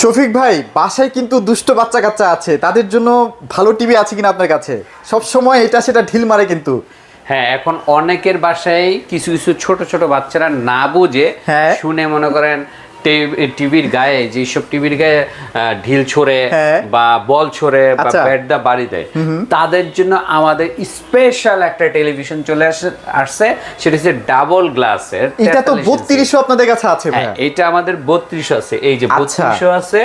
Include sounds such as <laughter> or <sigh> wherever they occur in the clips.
শফিক ভাই বাসায় কিন্তু দুষ্ট বাচ্চা কাচ্চা আছে। তাদের জন্য ভালো টিভি আছে কিনা আপনার কাছে? সব সময় এটা সেটা ঢিল মারে কিন্তু। হ্যাঁ এখন অনেকের বাসায় কিছু কিছু ছোট ছোট বাচ্চারা না বুঝে হ্যাঁ। শুনে মনে করেন টিভির গায়ে যেসব টিভির গায়ে ঢিল ছোড়ে হ্যাঁ। বা বল ছোড়ে বা আচ্ছা। ব্যাট দা বাড়ি দেয় তাদের জন্য আমাদের স্পেশাল একটা টেলিভিশন চলে আসে আসছে সেটা হচ্ছে ডাবল গ্লাসের এটা তো বত্রিশশো আপনাদের কাছে আছে হ্যাঁ ভাই এটা আমাদের বত্রিশ আছে এই যে আচ্ছা। বত্রিশশো আছে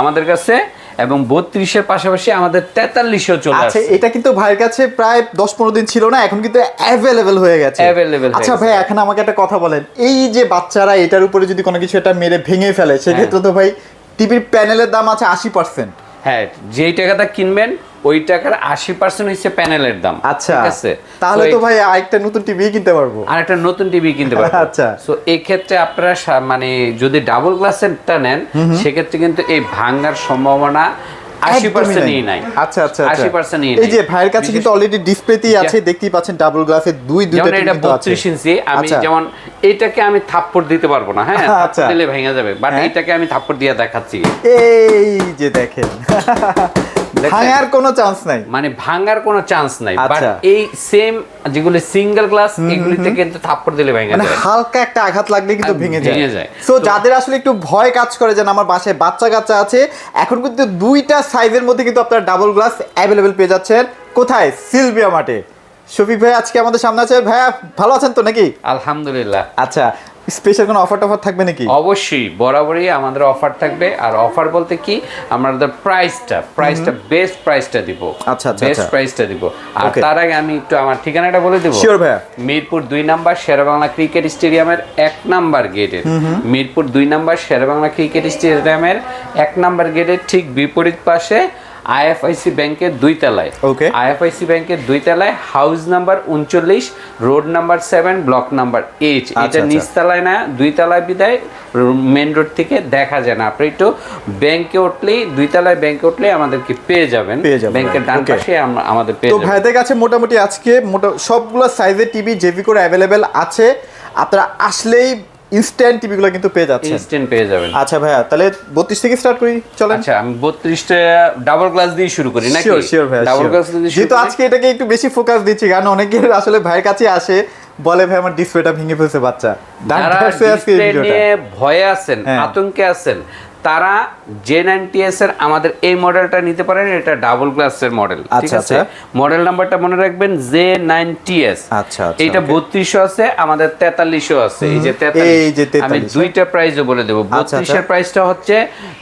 আমাদের কাছে এবং বত্রিশের পাশাপাশি আমাদের তেতাল্লিশও চলে আচ্ছা আসছে এটা কিন্তু ভাইয়ের কাছে প্রায় দশ পনেরো দিন ছিল না এখন কিন্তু অ্যাভেলেবেল হয়ে গেছে অ্যাভেলেবেল আচ্ছা। ভাই এখন আমাকে একটা কথা বলেন এই যে বাচ্চারা এটার উপরে যদি কোনো কিছু একটা মেরে ভেঙে ফেলে সেক্ষেত্রে হ্যাঁ। তো ভাই টিভির প্যানেলের দাম আছে আশি পার্সেন্ট হ্যাঁ যেই টাকাটা কিনবেন ওই টাকার আশি পার্সেন্ট হচ্ছে প্যানেলের দাম আচ্ছা ঠিক আছে? তাহলে তো ভাই আরেকটা নতুন টিভি কিনতে পারব। আর একটা নতুন টিভি কিনতে পারবেন আচ্ছা। সো এই ক্ষেত্রে আপনারা মানে যদি ডাবল গ্লাসেরটা নেন সেক্ষেত্রে কিন্তু এই ভাঙার সম্ভাবনা আশি পার্সেন্টই নাই। আচ্ছা আচ্ছা আশি পার্সেন্ট এই যে ভাইয়ের কাছে কিন্তু অলরেডি ডিসপ্লেতেই আছে দেখতেই পাচ্ছেন ডাবল দুই দুইটা যেমন এটা বত্রিশ ইঞ্চি আমি আচ্ছা। যেমন এটাকে আমি থাপ্পড় দিতে পারব না হ্যাঁ? আচ্ছা। থাপ্পড় দিলে ভেঙে যাবে। বাট হ্যাঁ। এটাকে আমি থাপ্পড় দিয়ে দেখাচ্ছি। এই যে দেখেন? <laughs> ভাঙার কোনো চান্স নাই। মানে ভাঙার কোনো চান্স নাই বাট আচ্ছা। এই সেম যেগুলো সিঙ্গেল গ্লাস এগুলিতে কিন্তু থাপ্পড় দিলে ভেঙে মানে যায়। হালকা একটা আঘাত লাগলে কিন্তু ভেঙে যায়। সো যাদের আসলে একটু ভয় কাজ করে যেন আমার বাসায় বাচ্চা কাচ্চা আছে এখন কিন্তু দুইটা সাইজের মধ্যে কিন্তু আপনারা ডাবল গ্লাস অ্যাভেলেবেল পেয়ে যাচ্ছেন। কোথায়? সিলভিয়া মাঠে। শফিক ভাই আজকে আমাদের সামনে আছে। ভাইয়া ভালো আছেন তো নাকি? আলহামদুলিল্লাহ। আচ্ছা স্পেশাল কোনো অফার টফার থাকবে নাকি? অবশ্যই বরাবরই আমাদের অফার থাকবে। আর অফার বলতে কি? আমাদের প্রাইসটা প্রাইসটা বেস্ট প্রাইসটা দিব। আচ্ছা, আচ্ছা, বেস্ট আচ্ছা। প্রাইসটা দিব। আর তার আগে আমি একটু আমার ঠিকানাটা বলে দেবো? Sure, ভাইয়া। মিরপুর দুই নাম্বার শেরবাংলা ক্রিকেট স্টেডিয়ামের এক নাম্বার গেটের মিরপুর দুই নাম্বার শেরবাংলা ক্রিকেট স্টেডিয়ামের এক নাম্বার গেটের ঠিক বিপরীত পাশে আইএফআইসি ব্যাংকের দুই তলায়। Okay. আইএফআইসি ব্যাংকের দুই তলায় হাউস নাম্বার উনচল্লিশ road number seven block number H আচ্ছা, এটা আচ্ছা। নিচতলায় না দুই তলায় বিদায় মেন রোড থেকে দেখা যায় না। আপনি একটু ব্যাংকে উঠলেই দুই তলায় ব্যাংকে উঠলেই আমাদেরকে পেয়ে যাবেন। ব্যাংকের ডান. পাশে আমাদের পেয়ে তো যাবেন। ভাইদের কাছে মোটামুটি আজকে মোটা সবগুলো সাইজের টিভি জেভি করে অ্যাভেলেবেল আছে। আপনারা আসলেই ইনস্ট্যান্ট টিভিগুলো কিন্তু পেয়ে ইনস্ট্যান্ট পেয়ে যাবেন। আচ্ছা ভাইয়া তাহলে বত্রিশ থেকে স্টার্ট করি চলেন। আচ্ছা আমি ডাবল গ্লাস দিয়ে শুরু করি নাকি? শিওর শিওর ভাই ডাবল গ্লাস দিয়ে যেহেতু আজকে এটাকে একটু বেশি ফোকাস দিচ্ছি কারণ অনেকে আসলে ভাইয়ের কাছে আসে বলে ভাই আমার ডিসপ্লেটা ভেঙে ফেলছে বাচ্চা। ভয়ে আছেন হ্যাঁ। আতঙ্কে আছেন তারা জে এর আমাদের এই মডেলটা নিতে পারেন এটা ডাবল গ্লাসের মডেল ঠিক আচ্ছা, আছে? আচ্ছা। মডেল নাম্বারটা মনে রাখবেন জে নাইনটিএস আচ্ছা, আচ্ছা, okay. বত্রিশশো আছে আমাদের তেতাল্লিশও আছে। এই যে তেতাল্লিশ আমি দুইটা প্রাইসও বলে দেবো। আচ্ছা, বত্রিশের প্রাইসটা হচ্ছে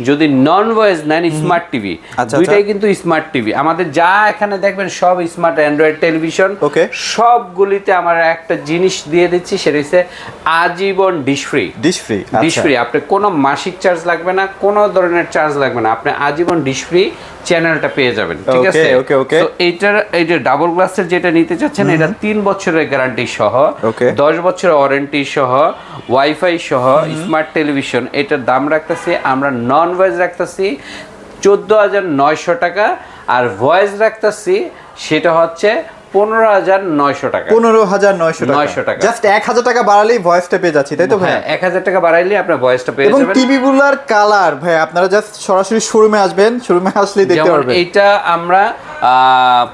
যদি নন ভয়েস নেন স্মার্ট টিভি আচ্ছা, দুইটাই কিন্তু স্মার্ট টিভি আমাদের যা এখানে দেখবেন সব স্মার্ট অ্যান্ড্রয়েড টেলিভিশন Okay. সবগুলিতে আমরা একটা জিনিস দিয়ে দিচ্ছি সেটা হচ্ছে আজীবন dish free dish free dish free আপনি কোনো মাসিক চার্জ লাগবে না কোনো ধরনের চার্জ লাগবে না আপনি আজীবন ডিশ ফ্রি চ্যানেলটা পেয়ে যাবেন ঠিক আছে okay, okay. তো এইটার এই যে ডাবল গ্লাসের যেটা নিতে চাচ্ছেন এটা তিন বছরের গ্যারান্টি সহ. দশ বছরের ওয়ারেন্টি সহ ওয়াইফাই সহ স্মার্ট টেলিভিশন এটার দাম রাখতেছি আমরা নন ভয়েস রাখতেছি চোদ্দ হাজার নয়শো টাকা আর ভয়েস রাখতেছি সেটা হচ্ছে পনেরো হাজার নয়শো টাকা। পনেরো হাজার নয়শো নয়শো টাকা। জাস্ট এক হাজার টাকা বাড়ালেই ভয়েসটা পেয়ে যাচ্ছি তাই তো ভাই হ্যাঁ এক হাজার টাকা বাড়াইলে আপনার ভয়েসটা পেয়ে যাবেন। টিভি গুলার কালার ভাই আপনারা জাস্ট সরাসরি শোরুমে আসবেন শোরুমে আসলেই দেখতে পারবেন। এটা আমরা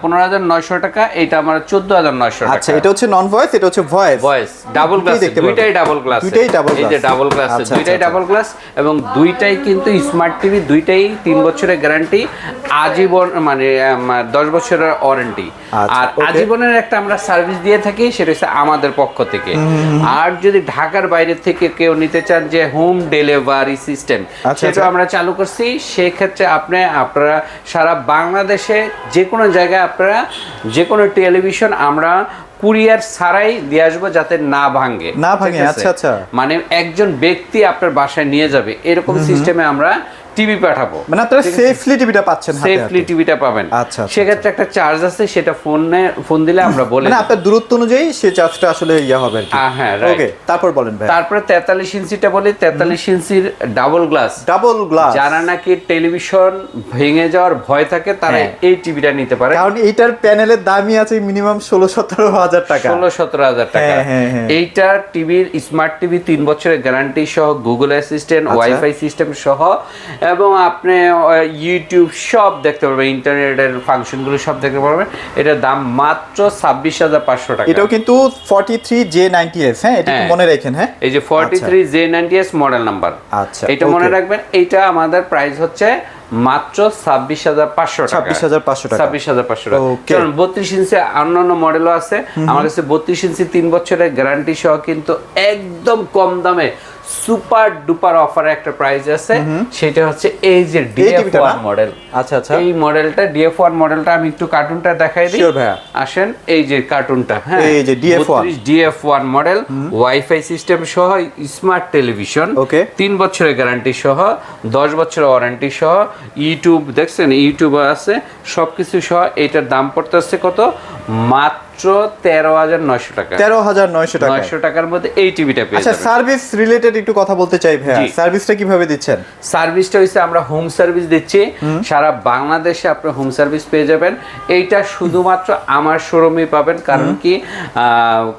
পনেরো হাজার নয়শো টাকা এইটা আমরা চোদ্দ হাজার নয়শো টাকা। আচ্ছা এটা হচ্ছে নন ভয়েস এটা হচ্ছে ভয়েস ভয়েস ডাবল গ্লাস দুইটাই ডাবল গ্লাস দুইটাই double এই যে ডাবল গ্লাস আচ্ছা, দুইটাই আচ্ছা, ডাবল গ্লাস এবং দুইটাই কিন্তু স্মার্ট টিভি দুইটাই তিন বছরের গ্যারান্টি আজীবন মানে দশ বছরের ওয়ারেন্টি আচ্ছা, আর আজীবনের একটা আমরা সার্ভিস দিয়ে থাকি সেটা হচ্ছে আমাদের পক্ষ থেকে। আর যদি ঢাকার বাইরে থেকে কেউ নিতে চান যে হোম ডেলিভারি সিস্টেম আচ্ছা, সেটা আচ্ছা। আমরা চালু করছি। সেক্ষেত্রে আপনি আপনারা সারা বাংলাদেশে যে কোনো জায়গায় আপনারা যে কোনো টেলিভিশন আমরা কুরিয়ার ছাড়াই দিয়ে আসব যাতে না ভাঙে। না ভাঙে, আচ্ছা, আচ্ছা। মানে একজন ব্যক্তি আপনার বাসায় নিয়ে যাবে। এরকম সিস্টেমে আমরা টিভি পাঠাবো। মানে আপনারা সেফলি টিভিটা পাচ্ছেন সেফলি টিভিটা পাবেন। আচ্ছা, আচ্ছা, সেক্ষেত্রে একটা চার্জ আছে সেটা ফোনে ফোন দিলে আমরা বলে মানে আপনার দূরত্ব অনুযায়ী সে চার্জটা আসলে ইয়া হবে আহ, হ্যাঁ, ওকে তারপর বলেন ভাই তারপরে তেতাল্লিশ ইঞ্চিটা বলি তেতাল্লিশ ইঞ্চির ডাবল গ্লাস ডাবল গ্লাস যারা নাকি টেলিভিশন ভেঙে যাওয়ার ভয় থাকে তারা হ্যাঁ। এই টিভিটা নিতে পারে। কারণ এইটার প্যানেলের দামই আছে মিনিমাম ষোলো সতেরো হাজার টাকা। ষোলো সতেরো হাজার টাকা। হ্যাঁ, হ্যাঁ। এইটা টিভির স্মার্ট টিভি তিন বছরের গ্যারান্টি সহ গুগল অ্যাসিস্ট্যান্ট আচ্ছা। ওয়াইফাই সিস্টেম সহ এবং আপনি ইউটিউব সব দেখতে পারবেন ইন্টারনেটের ফাংশনগুলো সব দেখতে পারবেন। এটার দাম মাত্র ছাব্বিশ হাজার পাঁচশো টাকা। এটাও কিন্তু forty three J ninety S হ্যাঁ? এটা হ্যাঁ। মনে রাখেন হ্যাঁ? এই যে forty three J ninety S model number আচ্ছা, এটা মনে রাখবেন এইটা আমাদের প্রাইস হচ্ছে মাত্র ছাব্বিশ হাজার পাঁচশো ছাব্বিশ হাজার পাঁচশো ছাব্বিশ হাজার পাঁচশো টাকা. চলুন বত্রিশ ইঞ্চি অন্যান্য মডেলও আছে। আমার কাছে বত্রিশ ইঞ্চি তিন বছরের গ্যারান্টি সহ কিন্তু একদম কম দামে সুপার ডুপার অফারে একটা প্রাইস আছে। সেটা হচ্ছে এই যে ডিএফ ওয়ান মডেল আচ্ছা আচ্ছা। এই মডেলটা ডিএফ ওয়ান মডেলটা আমি একটু কার্টুনটা দেখাই দিই। আসেন এই যে কার্টুনটা হ্যাঁ। এই যে DF1 DF one model wifi system সহ স্মার্ট টেলিভিশন ওকে তিন বছরের গ্যারান্টি সহ দশ বছরের ওয়ারেন্টি সহ ইউটিউব দেখছেন ইউটিউব আছে সবকিছু সহ এটার দাম পড়তেছে কত? মাত্র তেরো হাজার নয়শো টাকা। তেরো হাজার নয়শো টাকা। নয়শো টাকার মধ্যে এই টিভিটা পেয়ে আচ্ছা সার্ভিস রিলেটেড একটু কথা বলতে চাই ভাইয়া। সার্ভিসটা কীভাবে দিচ্ছেন? সার্ভিসটা হচ্ছে আমরা হোম সার্ভিস দিচ্ছি। সারা বাংলাদেশে আপনি হোম সার্ভিস পেয়ে যাবেন। এইটা শুধুমাত্র আমার শোরুমে পাবেন। কারণ কি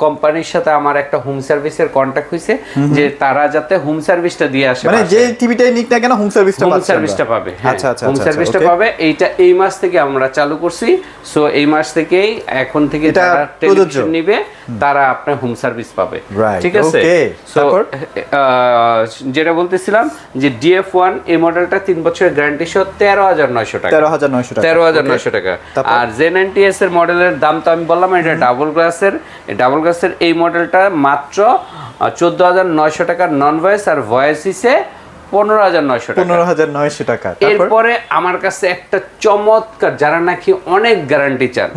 কোম্পানির সাথে আমার একটা হোম সার্ভিসের কন্ট্যাক্ট হয়েছে যে তারা যাতে হোম সার্ভিসটা দিয়ে আসে মানে যে টিভিটাই নিক না কেন হোম সার্ভিসটা হোম সার্ভিসটা পাবে হ্যাঁ। আচ্ছা আচ্ছা হোম আচ্ছা, সার্ভিসটা পাবে। এইটা এই মাস থেকে আমরা চালু করছি। সো এই মাস থেকেই এখন থেকে এটা। টেলিভিশন নিবে তারা আপনার হোম সার্ভিস পাবে। ঠিক আছে? যেটা বলতেছিলাম যে ডিএফ ওয়ান এই মডেলটা তিন বছরের গ্যারান্টি সহ তেরো হাজার নয়শো টাকা। তেরো হাজার নয়শো তেরো হাজার নয়শো টাকা। আর জে নাইনটি এস এর মডেলের দাম তো আমি বললাম এটা ডাবল গ্লাসের ডাবল গ্লাসের এই মডেলটা মাত্র চোদ্দ হাজার নয়শো টাকা নন ভয়েস আর ভয়েস হিসে পনেরো হাজার নয়শো পনেরো হাজার নয়শো টাকা। এরপরে আমার কাছে একটা চমৎকার যারা নাকি অনেক গ্যারান্টি চান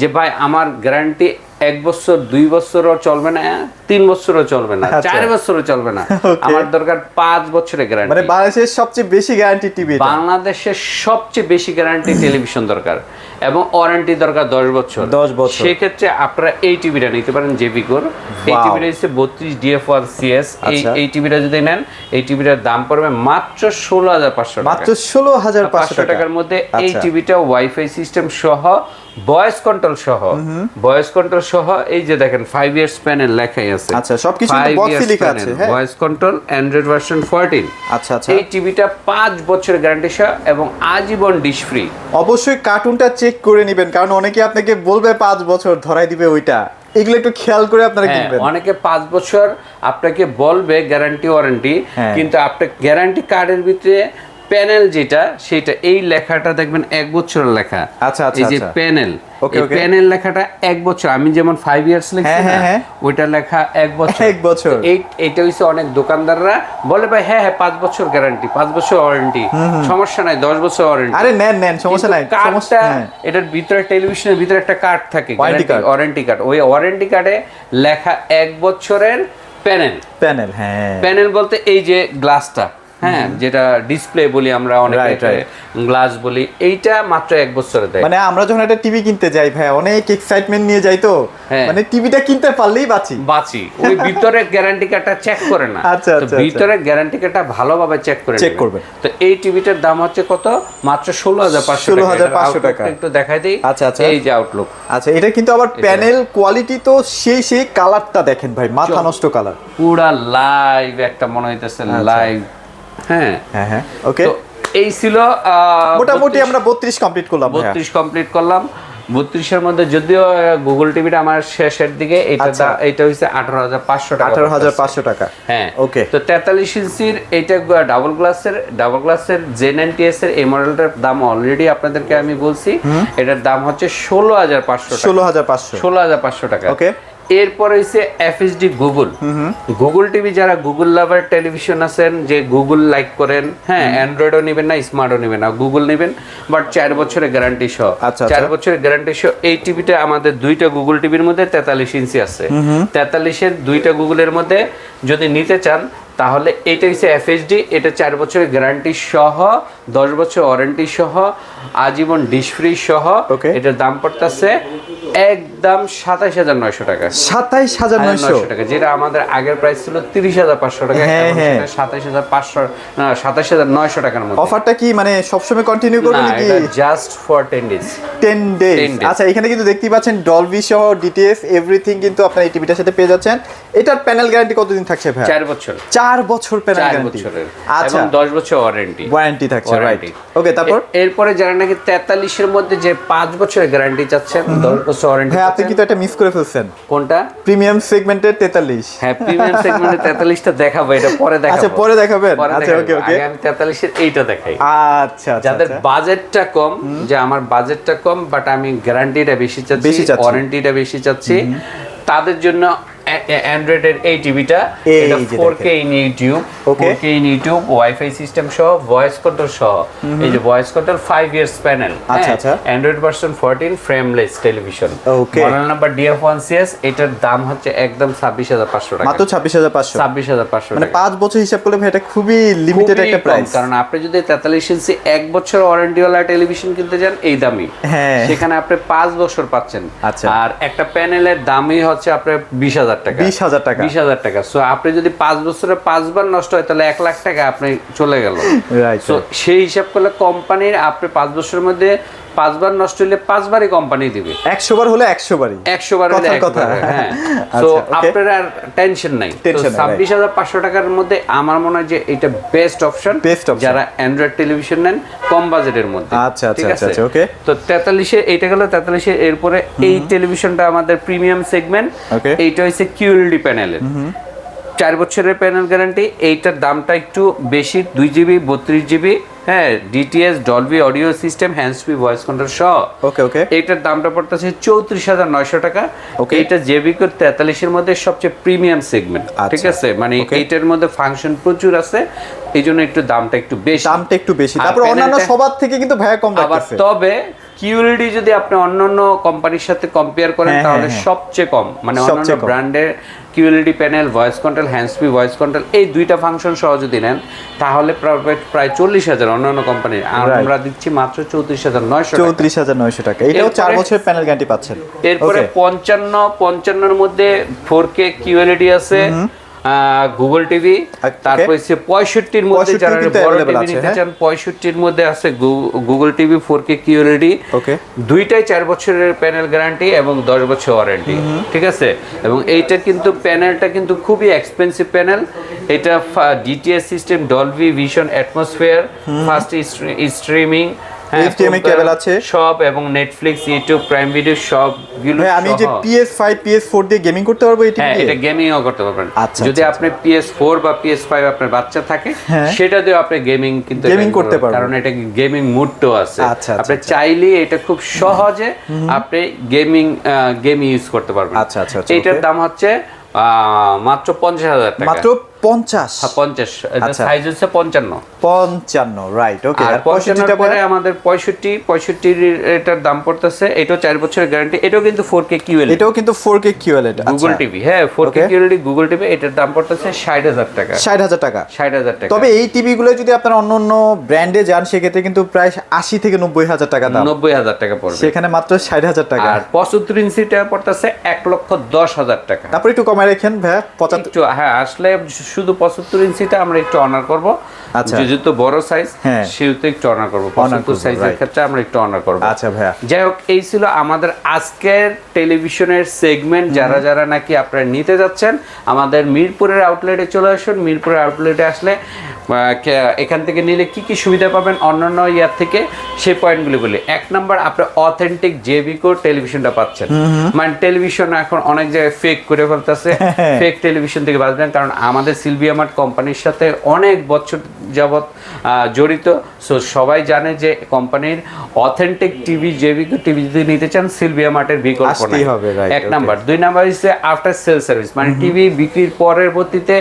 যে ভাই আমার গ্যারান্টি এক বছর দুই বছরও চলবে না তিন বছরও চলবে না আচ্ছা। চার বছরও চলবে না। <laughs> আমার দরকার পাঁচ বছরের গ্যারান্টি মানে বাংলাদেশের সবচেয়ে বেশি গ্যারান্টি টিভি বাংলাদেশের সবচেয়ে বেশি গ্যারান্টি টেলিভিশন দরকার এবং ওয়ারেন্টি দরকার দশ বছর। 10 বছর। সেক্ষেত্রে আপনারা এই টিভিটা নিতে পারেন জেবিকোর এই টিভিটা হচ্ছে বত্রিশ ডিএফ ওয়ান সিএস এই আচ্ছা। এই টিভিটা যদি নেন এই টিভিটার দাম পড়বে মাত্র ষোলো হাজার পাঁচশো মাত্র ষোলো হাজার পাঁচশো টাকার মধ্যে এই আচ্ছা। টিভিটা ওয়াইফাই সিস্টেম সহ ভয়েস কন্ট্রোল সহ। ভয়েস কন্ট্রোল সহ এই যে দেখেন ফাইভ ইয়ার্স প্যানেল লেখাই আছে। আচ্ছা, সবকিছু লেখা আছে, হ্যাঁ। Voice control android version fourteen আচ্ছা আচ্ছা। এই টিভিটা পাঁচ বছরের গ্যারান্টি সহ এবং আজীবন ডিশ ফ্রি অবশ্যই কার্টুনটা চেক করে নেবেন কারণ অনেকে আপনাকে বলবে পাঁচ বছর ধরাই দিবে ওইটা। এগুলো একটু খেয়াল করে আপনারা হ্যাঁ কিনবেন। অনেকে পাঁচ বছর আপনাকে বলবে গ্যারান্টি ওয়ারেন্টি। কিন্তু আপনার গ্যারান্টি কার্ডের ভিতরে প্যানেল যেটা সেটা এই লেখাটা দেখবেন এক বছরের লেখা। আচ্ছা, আচ্ছা, এই যে আচ্ছা। Panel okay. প্যানেল লেখাটা এক বছর। আমি যেমন ফাইভ ইয়ার্স লিখছি হ্যাঁ, না, হ্যাঁ, হ্যাঁ। ওইটা লেখা এক বছর। এক বছর। এই এটা হচ্ছে অনেক দোকানদাররা বলে ভাই হ্যাঁ হ্যাঁ পাঁচ বছর গ্যারান্টি পাঁচ বছর ওয়ারেন্টি সমস্যা নাই দশ বছর ওয়ারেন্টি আরে নেন নেন সমস্যা নাই কার্ডটা। এটার ভিতরে টেলিভিশনের ভিতরে একটা কার্ড থাকে ওয়ারেন্টি কার্ড ওই ওয়ারেন্টি কার্ডে লেখা এক বছরের প্যানেল। প্যানেল হ্যাঁ। প্যানেল বলতে এই যে গ্লাসটা হ্যাঁ যেটা ডিসপ্লে বলি আমরা অনেক. গ্লাস বলি এইটা মাত্র এক বছরে দেয় মানে আমরা যখন একটা টিভি কিনতে যাই ভাই অনেক এক্সাইটমেন্ট নিয়ে যাই তো হ্যাঁ। মানে টিভিটা কিনতে পারলেই বাঁচি বাঁচি ওই ভিতরে গ্যারান্টি কার্ডটা চেক করে না আচ্ছা, আচ্ছা, আচ্ছা। ভিতরে গ্যারান্টি কার্ডটা ভালোভাবে চেক করে নেবেন। করবেন। তো এই টিভিটার দাম হচ্ছে কত মাত্র ষোলো হাজার পাঁচশো 16,500 টাকা। একটু দেখাই দিই আচ্ছা, আচ্ছা। এই যে আউটলুক আচ্ছা এটা কিন্তু আবার প্যানেল কোয়ালিটি তো সেই সেই কালারটা দেখেন ভাই মাথা নষ্ট কালার পুরা লাইভ একটা মনে হইতেছে লাইভ হ্যাঁ। হ্যাঁ হ্যাঁ। ওকে এই ছিল মোটামুটি আমরা বত্রিশ কমপ্লিট করলাম ভাইয়া। বত্রিশ কমপ্লিট করলাম। বত্রিশের মধ্যে যদিও গুগল টিভিটা আমার শেষের দিকে এটা আচ্ছা। এটা হচ্ছে আঠারো হাজার পাঁচশো টাকা আঠারো হাজার। পাঁচশো টাকা। হ্যাঁ। ওকে তো তেতাল্লিশ ইঞ্চির এইটা ডাবল গ্লাসের ডাবল গ্লাসের জে নাইনটি এস এর এই মডেলটার দাম অলরেডি আপনাদেরকে আমি বলছি। এটার দাম হচ্ছে ষোলো হাজার পাঁচশো টাকা। ষোলো হাজার পাঁচশো। ষোলো হাজার পাঁচশো টাকা। ওকে এরপরে হচ্ছে এফএসডি গুগল গুগল টিভি যারা গুগল লাভার টেলিভিশন আছেন যে গুগল লাইক করেন হ্যাঁ অ্যান্ড্রয়েডও নেবেন না স্মার্টও নেবেন না গুগল নেবেন বাট চার বছরের গ্যারান্টি সহ। আচ্ছা, চার আচ্ছা। বছরের গ্যারান্টি সহ এই টিভিটা আমাদের দুইটা গুগল টিভির মধ্যে তেতাল্লিশ ইঞ্চি আছে। তেতাল্লিশের দুইটা গুগলের মধ্যে যদি নিতে চান তাহলে এটা হচ্ছে এফএসডি এটা চার বছরের গ্যারান্টি সহ দশ বছর ওয়ারেন্টি সহ আজীবন ডিশ ফ্রি সহ এটার দাম পড়তেছে একদম সাতাশ হাজার নয়শো টাকা। সাতাইশ হাজার নয়শো? টাকা যেটা আমাদের আগের প্রাইস ছিল তিরিশ হাজার পাঁচশো টাকা হ্যাঁ, হ্যাঁ। সাতাশ হাজার পাঁচশো সাতাশ হাজার নয়শো টাকার মধ্যে। অফারটা কি মানে সবসময় কন্টিনিউ করবে নাকি? Just for ten days ten days আচ্ছা এখানে কিন্তু দেখতেই পাচ্ছেন ডলবি সহ ডিটিএস এভরিথিং কিন্তু আপনার এই টিভিটার সাথে পেয়ে যাচ্ছেন। এটার প্যানেল গ্যারান্টি কতদিন থাকছে ভাই চার বছর। চার বছর প্যানেল গ্যারান্টি আচ্ছা এবং দশ বছর ওয়ারেন্টি ওয়ারেন্টি থাকছে রাইট ওকে তারপর? এরপরে যারা নাকি তেতাল্লিশের মধ্যে যে পাঁচ বছরের গ্যারান্টি চাচ্ছেন দশ বছর ওয়ারেন্টি ভাই আপনি কিন্তু একটা মিস করে ফেলছেন। কোনটা? প্রিমিয়াম সেগমেন্টের তেতাল্লিশ। হ্যাঁ প্রিমিয়াম সেগমেন্টে তেতাল্লিশটা দেখাবো এটা পরে দেখাবো। আচ্ছা পরে দেখাবেন। আচ্ছা ওকে ওকে আমি তেতাল্লিশের এইটা দেখাই। আচ্ছা আচ্ছা যাদের আচ্ছা। বাজেটটা কম যে আমার বাজেটটা কম বাট আমি গ্যারান্টিটা বেশি চাচ্ছি চাচ্ছি। ওয়ারেন্টিটা বেশি চাচ্ছি তাদের জন্য অ্যান্ড্রয়েডের এই টিভিটা এটা যে four K in YouTube Okay. Four K in YouTube wifi system সহ ভয়েস কন্ট্রোল সহ। এই যে voice control five years panel আচ্ছা, আচ্ছা। Android version fourteen frameless television Okay. Model number DF one CS এটার দাম হচ্ছে একদম ছাব্বিশ হাজার পাঁচশো টাকা। মাত্র ছাব্বিশ হাজার পাঁচশো। ছাব্বিশ হাজার পাঁচশো মানে টাকা। পাঁচ বছর হিসাব করলে এটা খুবই লিমিটেড একটা প্রাইস কারণ আপনি যদি তেতাল্লিশ ইঞ্চি এক বছর ওয়ারেন্টিওয়ালা টেলিভিশন কিনতে যান এই দামই হ্যাঁ। সেখানে আপনি পাঁচ বছর পাচ্ছেন। আচ্ছা। আর একটা প্যানেলের দামই হচ্ছে আপনার বিশ হাজার টাকা। বিশ হাজার টাকা। বিশ হাজার টাকা। সো আপনি যদি পাঁচ বছরে পাঁচবার নষ্ট হয় তাহলে এক লাখ টাকা আপনি চলে গেল। সেই হিসাব করলে কোম্পানির আপনি পাঁচ বছরের মধ্যে পাঁচবার নষ্ট হলে পাঁচবারই কোম্পানি দিবে। একশো বার হলে একশো বারই একশো বার হলে কথা। হ্যাঁ। <laughs> আচ্ছা, তো আপনার আর টেনশন নাই। ছাব্বিশ হাজার পাঁচশো টাকার মধ্যে আমার মনে হয় যে এটা বেস্ট অপশন বেস্ট। যারা অ্যান্ড্রয়েড টেলিভিশন নেন কম বাজেটের মধ্যে। আচ্ছা, আচ্ছা, ঠিক আচ্ছা, আছে? আচ্ছা, okay। তো তেতাল্লিশে এইটা গেল তেতাল্লিশে এরপরে এই টেলিভিশনটা আমাদের প্রিমিয়াম সেগমেন্ট। এইটা হচ্ছে কিউএলডি প্যানেলের চার বছরের প্যানেল গ্যারান্টি এইটার দামটা একটু বেশি দুই জিবি বত্রিশ জিবি হ্যাঁ DTS Dolby audio system hands free voice control সহ। ওকে ওকে এটার দামটা পড়তেছে চৌত্রিশ হাজার নয়শো টাকা। ওকে এটা জেবিকোর তেতাল্লিশের মধ্যে সবচেয়ে প্রিমিয়াম সেগমেন্ট আচ্ছা। ঠিক আছে? মানে এইটার মধ্যে ফাংশন প্রচুর আছে এই জন্য একটু দামটা একটু বেশি। দামটা একটু বেশি। তারপর অন্যান্য সবার থেকে কিন্তু ভাইয়া কম আবার তবে কিউএলডি যদি আপনি অন্যান্য কোম্পানির সাথে কম্পেয়ার করেন হ্যাঁ, তাহলে হ্যাঁ, হ্যাঁ। সবচেয়ে কম। মানে অন্যান্য কম। ব্র্যান্ডের QLED panel voice control hand free voice control এই দুইটা ফাংশন সহ যদি নেন তাহলে প্রায় প্রায় চল্লিশ হাজার অন্যান্য কোম্পানির আর আমরা দিচ্ছি মাত্র চৌত্রিশ হাজার নয়শো চৌত্রিশ হাজার নয়শো টাকা। এটাও চার বছরের প্যানেল গ্যারান্টি পাচ্ছেন। এরপরে. পঞ্চান্ন পঞ্চান্নর মধ্যে ফোর কে কিউএলইডি আছে। Google TV. তারপর হচ্ছে পঁয়ষট্টির মধ্যে যারা বড় টিভি নিতে হ্যাঁ? চান পঁয়ষট্টির মধ্যে আছে Google TV four K QLED okay দুইটাই চার বছরের প্যানেল গ্যারান্টি এবং দশ বছর ওয়ারেন্টি ঠিক আছে? এবং এইটা কিন্তু প্যানেলটা কিন্তু খুবই এক্সপেন্সিভ প্যানেল এটা DTS system Dolby vision atmosphere fast streaming HDMI cable আছে। সব এবং নেটফ্লিক্স ইউটিউব প্রাইম ভিডিও সবগুলো ভাই আমি যে সহ। পিএস ফাইভ পিএস ফোর দিয়ে গেমিং করতে পারব এটি হ্যাঁ এটা গেমিংও করতে পারবেন আচ্ছা, যদি আচ্ছা, আপনি পিএস ফোর বা পিএস ফাইভ আপনার বাচ্চা থাকে হ্যাঁ। সেটা দিয়ে আপনি গেমিং কিন্তু এটা করতে পারবেন। কারণ এটা গেমিং মুডও আছে আচ্ছা, আচ্ছা, আপনি আচ্ছা। চাইলে এটা খুব সহজে আপনি গেমিং গেম ইউজ করতে পারবেন আচ্ছা, আচ্ছা, আচ্ছা, okay। দাম হচ্ছে আহ, মাত্র পঞ্চাশ হাজার টাকা মাত্র পঞ্চাশ। হ্যাঁ, পঞ্চাশ। আচ্ছা। সাইজ হচ্ছে পঞ্চান্ন। পঞ্চান্ন রাইট ওকে আর পঁয়ষট্টিটা পরে আমাদের পঁয়ষট্টি পঁয়ষট্টির এটার দাম পড়তেছে এটাও চার বছরের গ্যারান্টি এটাও কিন্তু ফোর কে কিউএল এটাও কিন্তু four K QLED Google TV হ্যাঁ ফোর কে আচ্ছা। Okay. গুগল টিভি এটার দাম পড়তেছে ষাট হাজার টাকা। ষাট হাজার টাকা। ষাট হাজার টাকা। তবে এই টিভি গুলো যদি আপনারা অন্য অন্য ব্র্যান্ডে যান সেক্ষেত্রে কিন্তু প্রায় আশি থেকে নব্বই হাজার টাকা দাম। নব্বই হাজার টাকা পড়বে। সেখানে মাত্র ষাট হাজার টাকা। আর পঁচাত্তর ইঞ্চিটা পড়তেছে এক লক্ষ দশ হাজার টাকা। তারপর একটু কমায় রেখেন ভাইয়া পঁচাত্তর। হ্যাঁ আসলে শুধু পঁচাত্তর ইঞ্চিটা আমরা একটু অনার করব। আচ্ছা। যেহেতু বড় সাইজ হ্যাঁ। সেহেতু একটু অনার করব। পঁচাত্তর সাইজের ক্ষেত্রে আমরা একটু অনার করব। আচ্ছা ভাইয়া। যাই হোক এই ছিল আমাদের আজকের টেলিভিশনের সেগমেন্ট যারা যারা নাকি আপনারা নিতে যাচ্ছেন আমাদের মিরপুরের আউটলেটে চলে আসুন। মিরপুরের আউটলেটে আসলে এখান থেকে নিলে কি কি সুবিধা পাবেন অন্যান্য ইয়ার থেকে সেই পয়েন্টগুলি বলি। এক নাম্বার আপনার অথেন্টিক জেবিকো টেলিভিশনটা পাচ্ছেন। মানে টেলিভিশন এখন অনেক জায়গায় ফেক করে ফেলতেছে। ফেক টেলিভিশন থেকে বাঁচবেন কারণ আমাদের সিলভিয়া মার্ট কোম্পানির সাথে অনেক বছর যাবৎ জড়িত। সো সবাই জানে যে কোম্পানির অথেন্টিক টিভি যে টিভি যদি নিতে চান সিলভিয়া মার্টের বিকল্প হবে, এক নাম্বার। দুই নাম্বার হচ্ছে আফটার সেল সার্ভিস মানে টিভি বিক্রির পরের পরবর্তীতে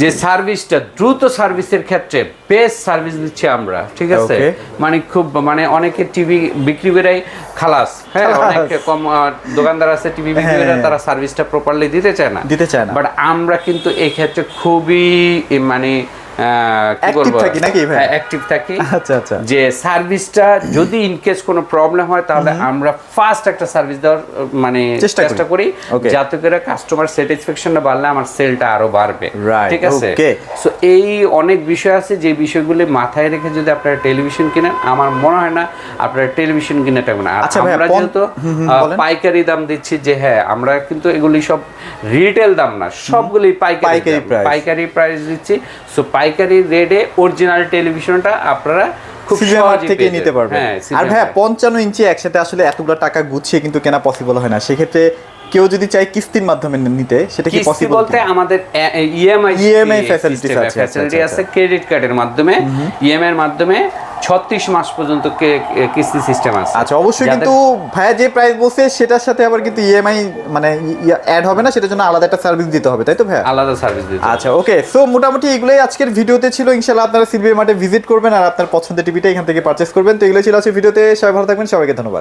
যে সার্ভিসটা দ্রুত সার্ভিসের ক্ষেত্রে বেস্ট সার্ভিস দিচ্ছি আমরা ঠিক আছে? মানে খুব মানে অনেকে টিভি বিক্রি বেড়াই খালাস হ্যাঁ? অনেক কম দোকানদার আছে টিভি বিক্রি হ্যাঁ। বেড়ায় তারা সার্ভিসটা প্রপারলি দিতে চায় না। দিতে চায় না। বাট আমরা কিন্তু এই ক্ষেত্রে খুবই মানে অ্যাক্টিভ থাকি আচ্ছা আচ্ছা। যে সার্ভিসটা যদি ইন কেস কোনো প্রবলেম হয় তাহলে আমরা ফার্স্ট একটা সার্ভিস দেওয়ার মানে চেষ্টা করি। যাতে করে কাস্টমার স্যাটিসফ্যাকশনটা বাড়লে আমার সেলটা আরও বাড়বে। ঠিক আছে? সো এই অনেক বিষয় আছে যে বিষয়গুলি মাথায় রেখে যদি আপনারা টেলিভিশন কিনেন আমার মনে হয় না আপনারা টেলিভিশন কিনে থাকবেন। আর আচ্ছা আমরা যেহেতু। পাইকারি দাম দিচ্ছি যে হ্যাঁ আমরা কিন্তু এগুলি সব রিটেল দাম না সবগুলি পাইকারি পাইকারি পাইকারি প্রাইস দিচ্ছি। সো পাইকারি রেটে অরিজিনাল টেলিভিশনটা আপনারা খুব সিলভিয়া থেকে নিতে যাবেন। হ্যাঁ আর ভাই ভাইয়া পঞ্চান্ন ইঞ্চি একসাথে আসলে এতগুলো টাকা গুছিয়ে কিন্তু কেনা পসিবল হয় না। সেক্ষেত্রে কেউ যদি চায় কিস্তির মাধ্যমে নিতে সেটা কি পসিবল বলতে আমাদের ইএমআই ইএমআই ফ্যাসিলিটি আছে ক্রেডিট কার্ডের মাধ্যমে ইএমআই এর মাধ্যমে 36 মাস পর্যন্ত কে- কিস্তি সিস্টেম আছে। আচ্ছা অবশ্যই কিন্তু ভাইয়া যে প্রাইস বলছে সেটার সাথে আবার কিন্তু ইএমআই মানে অ্যাড হবে না সেটার জন্য আলাদা একটা সার্ভিস দিতে হবে তাই তো ভাইয়া? আলাদা সার্ভিস দিতে আচ্ছা ওকে সো মোটামুটি এগুলোই আজকের ভিডিওতে ছিল। ইনশাআল্লাহ আপনারা সিলভি মার্টে ভিজিট করবেন আর আপনার পছন্দের টিভিটা এখান থেকে পারচেস করবেন। তো এগুলো ছিল আজকে ভিডিওতে। সবাই ভালো থাকবেন সবাইকে ধন্যবাদ।